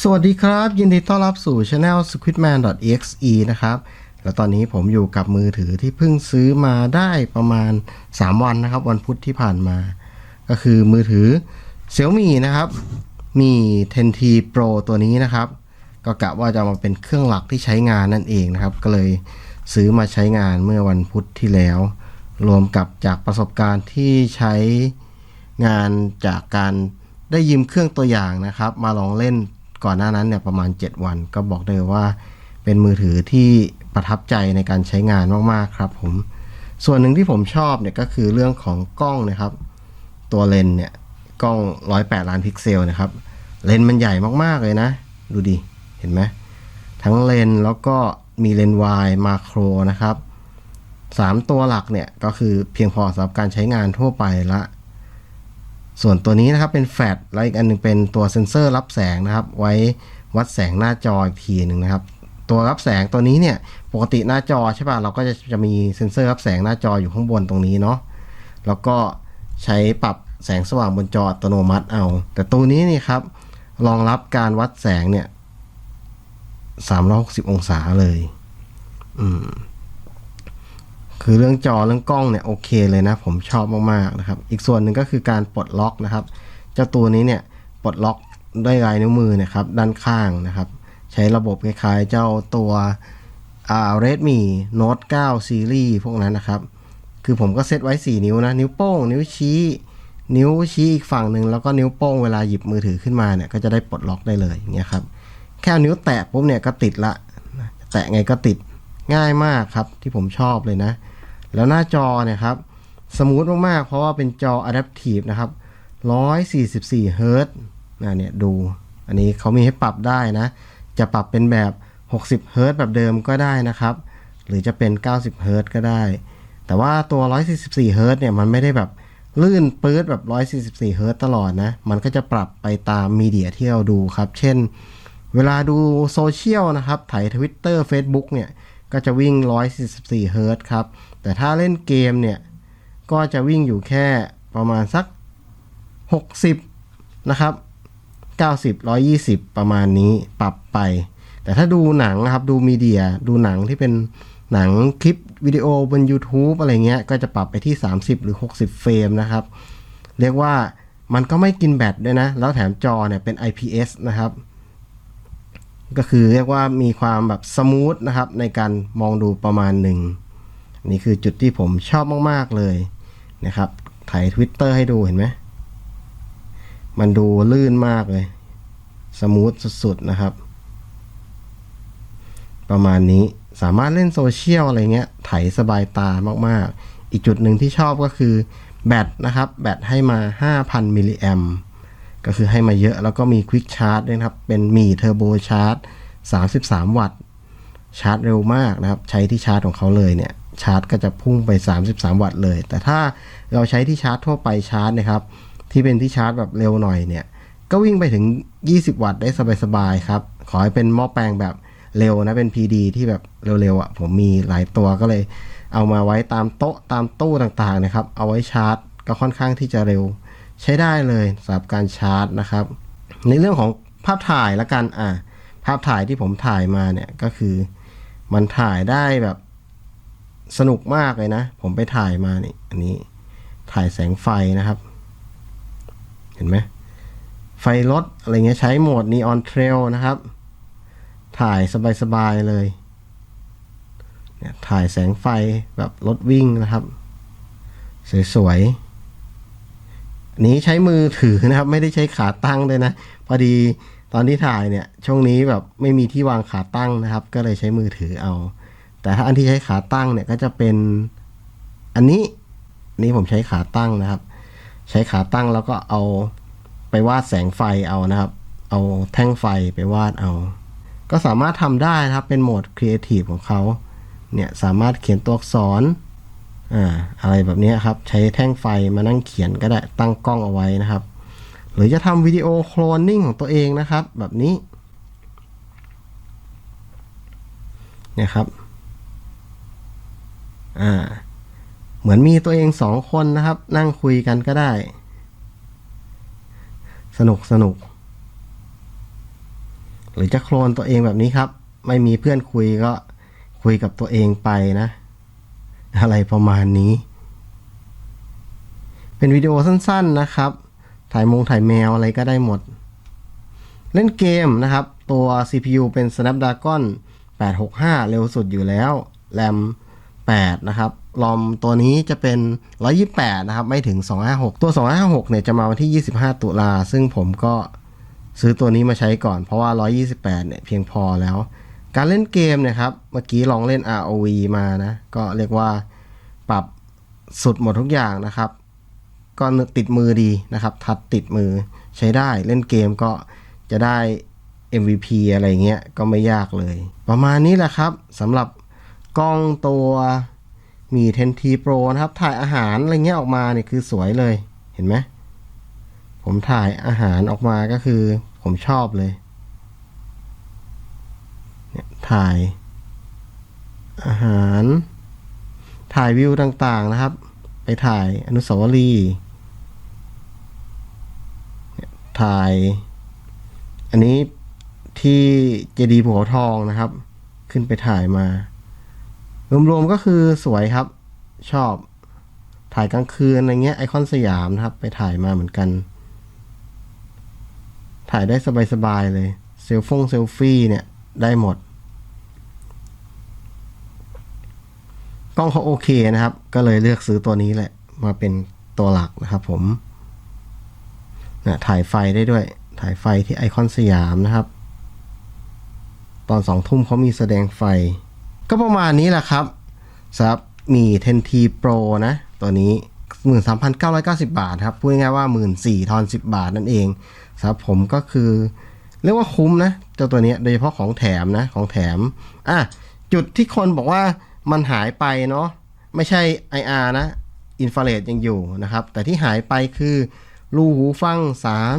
สวัสดีครับ ยินดีต้อนรับสู่ Channel squidman.exe นะครับ แล้วตอนนี้ผมอยู่กับมือถือที่เพิ่งซื้อมาได้ประมาณ 3 วันนะครับ วันพุธที่ผ่านมา ก็คือมือถือ Xiaomi นะครับ มี 10T Pro ตัวนี้นะครับ ก็กะว่าจะมาเป็นเครื่องหลักที่ใช้งานนั่นเองนะครับ ก็เลยซื้อมาใช้งานเมื่อวันพุธที่แล้ว รวมกับจากประสบการณ์ที่ใช้งานจากการได้ยืมเครื่องตัวอย่างนะครับ มาลองเล่น ก่อนหน้านั้นเนี่ยประมาณ 7 วัน ก็บอกได้เลยว่า เป็นมือถือที่ประทับใจในการใช้งานมากๆครับผม ส่วนหนึ่งที่ผมชอบเนี่ยก็คือเรื่องของกล้องนะครับ ตัวเลนเนี่ยกล้อง 108 ล้านพิกเซลนะครับ เลนมันใหญ่มากๆเลยนะ ดูดิ เห็นไหมทั้งเลนแล้วก็มีเลนวายมาโครนะครับ 3 ตัวหลักเนี่ยก็คือเพียงพอสำหรับการใช้งานทั่วไปละ ส่วนตัวนี้นะครับเป็นแฟลชแล้วอีกอันหนึงเป็นตัวเซ็นเซอร์รับแสงนะครับ ไว้วัดแสงหน้าจออีกทีหนึ่งนะครับ ตัวรับแสงตัวนี้เนี่ยปกติหน้าจอใช่ป่ะเราก็จะจะมีเซ็นเซอร์รับแสงหน้าจออยู่ข้างบนตรงนี้เนาะแล้วก็ใช้ปรับแสงสว่างบนจออัตโนมัติเอา แต่ตัวนี้นี่ครับรองรับการวัดแสงเนี่ย360 องศาเลย อืม คือเรื่องจอเรื่องกล้องเนี่ยโอเคเลยนะ ผมชอบมากๆนะครับ อีกส่วนหนึ่งก็คือการปลดล็อกนะครับ เจ้าตัวนี้เนี่ยปลดล็อกด้วยลายนิ้วมือนะครับด้านข้างนะครับ ใช้ระบบคล้ายๆเจ้าตัวอ่า Redmi Note 9 Series พวกนั้นนะครับ คือผมก็เซตไว้ 4 นิ้วนะ นิ้วโป้ง นิ้วชี้ นิ้วชี้อีกฝั่งหนึ่งแล้วก็นิ้วโป้งเวลาหยิบมือถือขึ้นมาเนี่ยก็จะได้ปลดล็อกได้เลยอย่างเงี้ยครับแค่นิ้วแตะปุ๊บเนี่ยก็ติดละ แตะไงก็ติดง่ายมากครับที่ผมชอบเลยนะ แล้วหน้าจอเนี่ยครับสมูทมากๆ เพราะว่าเป็นจอ Adaptive นะครับ 144เฮิรตซ์นะเนี่ยดู อันนี้เขามีให้ปรับได้นะ จะปรับเป็นแบบ 60เฮิรตซ์แบบเดิมก็ได้นะครับ หรือจะเป็น 90เฮิรตซ์ก็ได้ แต่ว่าตัว 144เฮิรตซ์เนี่ยมันไม่ได้แบบลื่นปื๊ดแบบ 144เฮิรตซ์ตลอดนะ มันก็จะปรับไปตามมีเดียที่เราดูครับ เช่น เวลาดูโซเชียลนะครับ ถ่าย Twitter Facebook เนี่ย ก็จะวิ่ง 144เฮิร์ตซ์ครับ แต่ถ้าเล่นเกมเนี่ย ก็จะวิ่งอยู่แค่ประมาณสัก 60 นะครับ 90 120 ประมาณนี้ปรับไป แต่ถ้าดูหนังนะครับ ดูมีเดีย ดูหนังที่เป็นหนังคลิปวิดีโอบน YouTube อะไรเงี้ย ก็จะปรับไปที่ 30 หรือ 60 เฟรมนะครับ เรียกว่ามันก็ไม่กินแบตด้วยนะ แล้วแถมจอเนี่ยเป็น IPS นะครับ ก็คือเรียกว่ามีความแบบสมูทนะครับ ในการมองดูประมาณหนึ่งนี่คือจุดที่ผมชอบมากๆเลยนะครับถ่าย Twitter ให้ดูเห็นไหมมันดูลื่นมากเลย สมูทสุดๆนะครับ ประมาณนี้สามารถเล่นโซเชียลอะไรเงี้ยไถสบายตามากๆ อีกจุดหนึ่งที่ชอบก็คือแบตนะครับ แบตให้มา 5,000มิลลิแอม ก็คือให้มาเยอะแล้วก็มีควิกชาร์จด้วยนะครับ เป็นมีเทอร์โบชาร์จ 33 วัตต์ ชาร์จเร็วมากนะครับ ใช้ที่ชาร์จของเขาเลยเนี่ย ชาร์จก็จะพุ่งไป 33 วัตต์เลย แต่ถ้าเราใช้ที่ชาร์จทั่วไปชาร์จนะครับ ที่เป็นที่ชาร์จแบบเร็วหน่อยเนี่ย ก็วิ่งไปถึง 20 วัตต์ได้สบายๆครับ ขอให้เป็นหม้อแปลงแบบเร็วนะเป็น PD ที่แบบเร็วๆอะ่ะ ผมมีหลายตัวก็เลย เอามาไว้ตามโต๊ะตามตู้ต่างๆนะครับ เอาไว้ชาร์จก็ค่อนข้างที่จะเร็ว ใช้ได้เลยสำหรับการชาร์จนะครับ ในเรื่องของภาพถ่ายละกันอะภาพถ่ายที่ผมถ่ายมาเนี่ยก็คือมันถ่ายได้แบบสนุกมากเลยนะ ผมไปถ่ายมานี่อันนี้ถ่ายแสงไฟนะครับ เห็นไหมไฟรถอะไรเงี้ยใช้โหมด Neon Trail นะครับ ถ่ายสบายๆเลยเนี่ยถ่ายแสงไฟแบบรถวิ่งนะครับ สวยๆ นี้ใช้มือถือนะครับ ไม่ได้ใช้ขาตั้งเลยนะ พอดีตอนที่ถ่ายเนี่ย ช่วงนี้แบบไม่มีที่วางขาตั้งนะครับ ก็เลยใช้มือถือเอา แต่ถ้าอันที่ใช้ขาตั้งเนี่ยก็จะเป็นอันนี้นนี้ผมใช้ขาตั้งนะครับ ใช้ขาตั้งแล้วก็เอาไปวาดแสงไฟเอานะครับ เอาแท่งไฟไปวาดเอา ก็สามารถทำได้นะครับเป็นโหมดครีเอทีฟของเขาเนี่ยสามารถเขียนตัวอักษร อ่าอะไรแบบนี้ครับ ใช้แท่งไฟมานั่งเขียนก็ได้ตั้งกล้องเอาไว้นะครับ หรือจะทำวิดีโอโคลนนิ่งของตัวเองนะครับ แบบนี้เนี่ยครับอ่าเหมือนมีตัวเองสองคนนะครับ นั่งคุยกันก็ได้ สนุกสนุก หรือจะโคลนตัวเองแบบนี้ครับ ไม่มีเพื่อนคุยก็คุยกับตัวเองไปนะ อะไรประมาณนี้ เป็นวิดีโอสั้นๆนะครับ ถ่ายมงถ่ายแมวอะไรก็ได้หมด เล่นเกมนะครับ ตัว CPU เป็น Snapdragon 865 เร็วสุดอยู่แล้ว แรม 8 นะครับรอมตัวนี้จะเป็น 128 นะครับ ไม่ถึง 256 ตัว 256 เนี่ย จะมาวันที่ 25 ตุลา ซึ่งผมก็ซื้อตัวนี้มาใช้ก่อน เพราะว่า 128 เนี่ย เพียงพอแล้ว การเล่นเกมเนี่ยครับ เมื่อกี้ลองเล่น ROV มานะ ก็เรียกว่าปรับสุดหมดทุกอย่างนะครับ ก็ติดมือดีนะครับ ทัดติดมือใช้ได้เล่นเกมก็จะได้ MVP อะไรเงี้ยก็ไม่ยากเลย ประมาณนี้แหละครับสำหรับกล้องตัวมี 10T Pro นะครับ ถ่ายอาหารอะไรเงี้ยออกมาเนี่ยคือสวยเลยเห็นไหมผมถ่ายอาหารออกมาก็คือผมชอบเลยเนี่ย ถ่ายอาหาร ถ่ายวิวต่างๆนะครับ ไปถ่ายอนุสาวรีย์ถ่าย อันนี้ที่เจดีย์ภูเขาทองนะครับ ขึ้นไปถ่ายมา รวมๆก็คือสวยครับ ชอบถ่ายกลางคืนอะไรเงี้ยไอคอนสยามนะครับ ไปถ่ายมาเหมือนกัน ถ่ายได้สบายๆเลย เซลฟงเซลฟี่เนี่ย ได้หมด กล้องเขาโอเคนะครับ ก็เลยเลือกซื้อตัวนี้แหละ มาเป็นตัวหลักนะครับผมนะถ่ายไฟได้ด้วย ถ่ายไฟที่ไอคอนสยามนะครับ ตอนสองทุ่มเขามีแสดงไฟ ก็ประมาณนี้แหละครับสำหรับมี 10T Pro นะ ตัวนี้ 13,990 บาทครับ พูดง่ายๆว่า 14,000ทอน10 บาทนั่นเองสำหรับผมก็คือ เรียกว่าคุ้มนะ เจ้าตัวนี้โดยเฉพาะของแถมนะ ของแถม อะ จุดที่คนบอกว่า มันหายไปเนาะไม่ใช่ IR นะอินฟราเรดยังอยู่นะครับ แต่ที่หายไปคือรูหูฟัง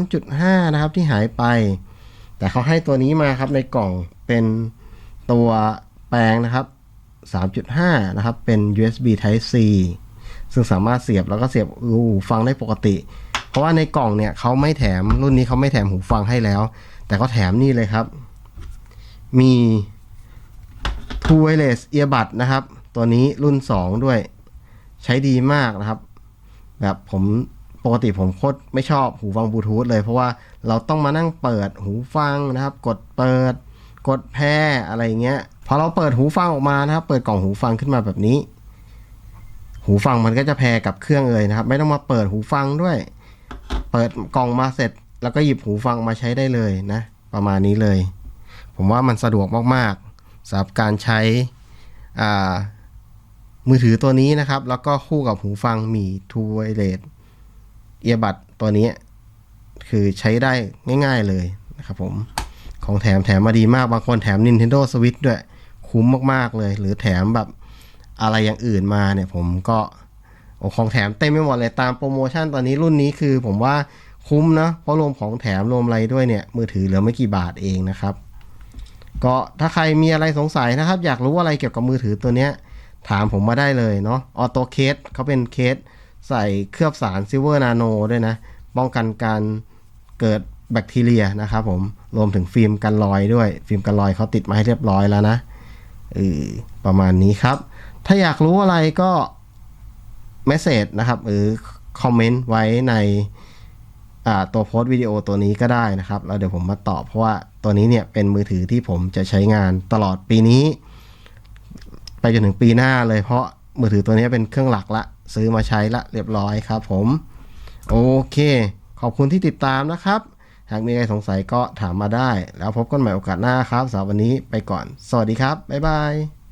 3.5 นะครับที่หายไป แต่เขาให้ตัวนี้มาครับในกล่องเป็นตัวแปลงนะครับ 3.5 นะครับ เป็น USB Type C ซึ่งสามารถเสียบแล้วก็เสียบรูหูฟังได้ปกติ เพราะว่าในกล่องเนี่ยเขาไม่แถมรุ่นนี้เขาไม่แถมหูฟังให้แล้ว แต่เขาแถมนี่เลยครับ มี True Wireless Earbud นะครับ ตัวนี้รุ่น 2 ด้วย ใช้ดีมากนะครับ แบบผมปกติผมโคตรไม่ชอบหูฟังบลูทูธเลย เพราะว่าเราต้องมานั่งเปิดหูฟังนะครับ กดเปิด กดแพร่อะไรเงี้ยพอเราเปิดหูฟังออกมานะครับ เปิดกล่องหูฟังขึ้นมาแบบนี้ หูฟังมันก็จะแพร่กับเครื่องเลยนะครับ ไม่ต้องมาเปิดหูฟังด้วย เปิดกล่องมาเสร็จ แล้วก็หยิบหูฟังมาใช้ได้เลยนะ ประมาณนี้เลย ผมว่ามันสะดวกมาก สำหรับการใช้มือถือตัวนี้นะครับ แล้วก็คู่กับหูฟังมี True Wireless เอียบัดตัวนี้ คือใช้ได้ง่ายๆเลยนะครับผม ของแถมแถมมาดีมากบางคนแถม Nintendo Switch ด้วย คุ้มมากๆเลย หรือแถมแบบอะไรอย่างอื่นมาเนี่ยผมก็โอ้ของแถมเต็มไปหมดเลยตามโปรโมชั่นตอนนี้รุ่นนี้คือผมว่าคุ้มนะเพราะรวมของแถมรวมอะไรด้วยเนี่ย มือถือเหลือไม่กี่บาทเองนะครับ ก็ถ้าใครมีอะไรสงสัยนะครับ อยากรู้อะไรเกี่ยวกับมือถือตัวเนี้ย ถามผมมาได้เลยเนาะออโตเคสเขาเป็นเคสใส่เคลือบสารซิลเวอร์นาโนด้วยนะ ป้องกันการเกิดแบคทีเรียนะครับผมรวมถึงฟิล์มกันรอยด้วย ฟิล์มกันรอยเขาติดมาให้เรียบร้อยแล้วนะเออประมาณนี้ครับ ถ้าอยากรู้อะไรก็เมสเซจนะครับหรือคอมเมนต์ไว้ใน ตัวโพสต์วิดีโอตัวนี้ก็ได้นะครับ แล้วเดี๋ยวผมมาตอบเพราะว่าตัวนี้เนี่ยเป็นมือถือที่ผมจะใช้งานตลอดปีนี้ ไปจนถึงปีหน้าเลยเพราะมือถือตัวนี้เป็นเครื่องหลักละ ซื้อมาใช้ละเรียบร้อยครับผม โอเค ขอบคุณที่ติดตามนะครับ หากมีอะไรสงสัยก็ถามมาได้ แล้วพบกันใหม่โอกาสหน้าครับสำหรับวันนี้ไปก่อน สวัสดีครับ บ๊ายบาย